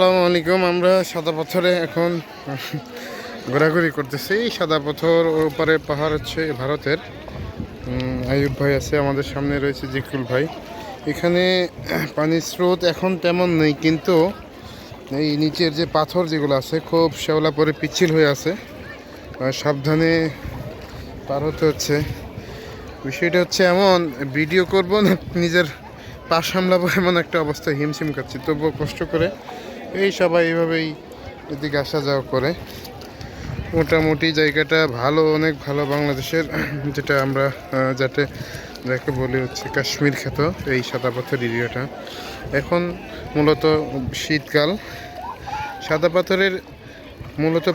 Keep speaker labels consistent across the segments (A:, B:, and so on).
A: আসসালামু আলাইকুম, আমরা সাদা পাথরে এখন ঘোরাঘুরি করতেছি। সাদা পাথর ওপারে পাহাড় হচ্ছে ভারতের। আয়ুব ভাই আছে, আমাদের সামনে রয়েছে জিকুল ভাই। এখানে পানির স্রোত এখন তেমন নেই, কিন্তু এই নিচের যে পাথর যেগুলো আছে, খুব শ্যাওলা পরে পিচ্ছিল হয়ে আছে। সাবধানে পার হতে হচ্ছে। বিষয়টা হচ্ছে এমন, ভিডিও করব না, নিজের পা সামলাবো এমন একটা অবস্থায় হিমশিম খাচ্ছি, তবুও কষ্ট করে এই সবাই এইভাবেই এদিকে আসা যাওয়া করে। মোটামুটি জায়গাটা ভালো, অনেক ভালো বাংলাদেশের, যেটা আমরা যাতে যাকে বলি হচ্ছে কাশ্মীর খ্যাত এই সাদা পাথর এরিয়াটা। এখন মূলত শীতকাল। সাদা পাথরের মূলত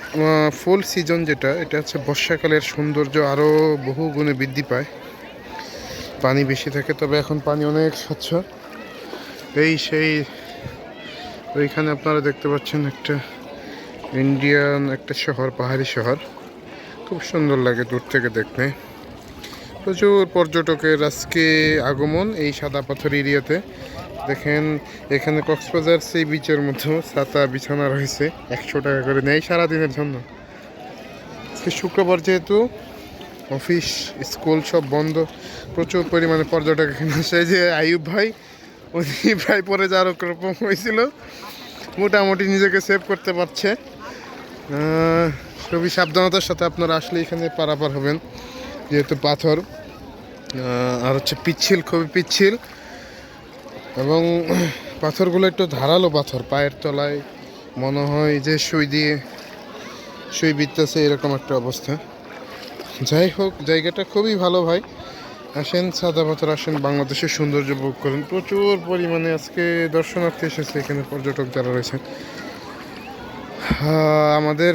A: ফুল সিজন যেটা, এটা হচ্ছে বর্ষাকালের সৌন্দর্য আরও বহু গুণে বৃদ্ধি পায়। পানি বেশি থাকে, তবে এখন পানি অনেক স্বচ্ছ। এই সেই ওইখানে আপনারা দেখতে পাচ্ছেন একটা ইন্ডিয়ান একটা শহর, পাহাড়ি শহর। খুব সুন্দর লাগে দূর থেকে দেখতে। প্রচুর পর্যটকের আজকে আগমন এই সাদা পাথর এরিয়াতে। দেখেন, এখানে কক্সবাজার সেই বিচের মতো, ছাতা বিছানা রয়েছে, একশো টাকা করে নেয় সারাদিনের জন্য। আজকে শুক্রবার যেহেতু অফিস, স্কুল সব বন্ধ, প্রচুর পরিমাণে পর্যটক এখানে আসে। যে আইয়ুব ভাই উনি প্রায় পরে যাওয়ার রকম হয়েছিল, মোটামুটি নিজেকে সেভ করতে পারছে। খুবই সাবধানতার সাথে আপনারা আসলে এখানে পারাপার হবেন, যেহেতু পাথর। আর হচ্ছে পিচ্ছিল, খুবই পিচ্ছিল। এবং পাথরগুলো একটু ধারালো পাথর, পায়ের তলায় মনে হয় যে সুই দিয়ে সুই বিত্তাছে এরকম একটা অবস্থা। যাই হোক, জায়গাটা খুবই ভালো ভাই। আসেন সাদা পাথর আসেন বাংলাদেশের সৌন্দর্য ভোগ করেন। প্রচুর পরিমাণে আজকে দর্শনার্থী এসেছে এখানে পর্যটক যারা রয়েছেন। আমাদের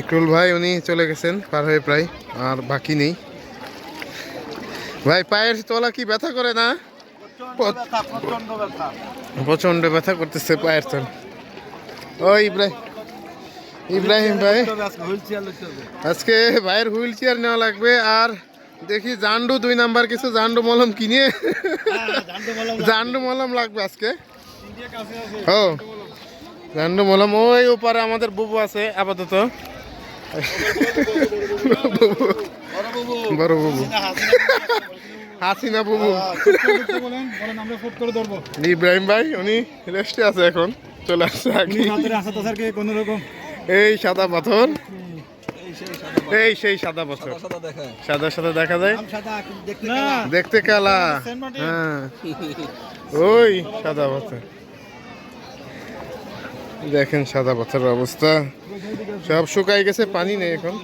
A: ইকরুল ভাই উনি চলে গেছেন পার হয়ে প্রায় আর বাকি নেই। ভাই পায়ের তলা কি ব্যথা করে না? প্রচণ্ড ব্যথা করতেছে পায়ের তলা। ও ইব্রাহিম। ইব্রাহিম ভাই আজকে ভাইয়ের হুইল চেয়ার নেওয়া লাগবে আর দেখি জান্ডু দুই নাম্বার কিছু জান্ডু মলম কিনে। জান্ডু মলম লাগবে। আজকে। ও জান্ডু মলম। ওই ওপারে আমাদের বুবু আছে আপাতত। বড় বুবু। হাসিনা বুবু। ইব্রাহিম ভাই উনি রেস্টে আছে এখন। চলে আসছে আগে। এই সাদা পাথর। এই সেই সাদা বছর। সাদা সাদা দেখা যায়? দেখতে কালা। হ্যাঁ। ওই সাদা বছর। দেখেন সাদা পাথরের অবস্থা। সব শুকাই গেছে পানি নেই এখন।